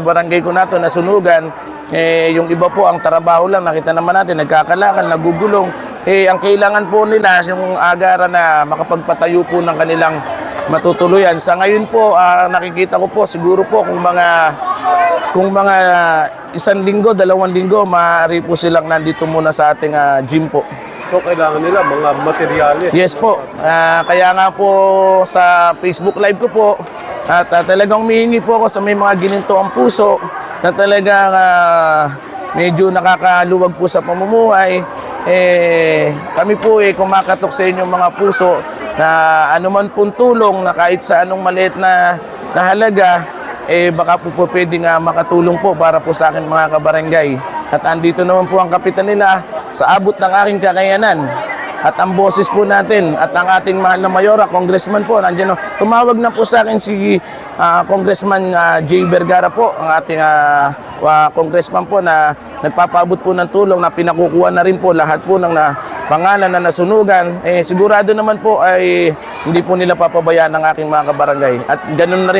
barangay ko nato nasunugan. Eh, yung iba po ang trabaho lang, nakita naman natin, nagkakalakan, nagugulong. Eh, ang kailangan po nila, yung agaran na makapagpatayo po ng kanilang matutuluyan. Sa ngayon po, ah, nakikita ko po, siguro po kung mga kung mga isang linggo, dalawang linggo, maaari po silang nandito muna sa ating ah, gym po. So kailangan nila mga materyales. Yes po. Ah, kaya nga po sa Facebook Live ko po, at ah, talagang humihingi po ako sa may mga gininto ang puso na talagang ah, medyo nakakaluwag po sa pamumuhay. Eh, kami po eh kumakatok sa inyong mga puso na anuman pong tulong na kahit sa anong maliit na, na halaga, eh baka po po pwede nga makatulong po para po sa akin mga kabarangay. At andito naman po ang kapitan nila sa abot ng aking kakayanan. At ang boses po natin at ang ating mahal na mayora, congressman po, nandiyan. o. Tumawag na po sa akin si ah, Congressman ah, Jay Vergara po, ang ating ah, wa- congressman po na nagpapaabot po ng tulong na pinakukuha na rin po lahat po ng na, pangalan na nasunugan. Eh, sigurado naman po ay hindi po nila papabayaan ng aking mga kabarangay. At ganun na rin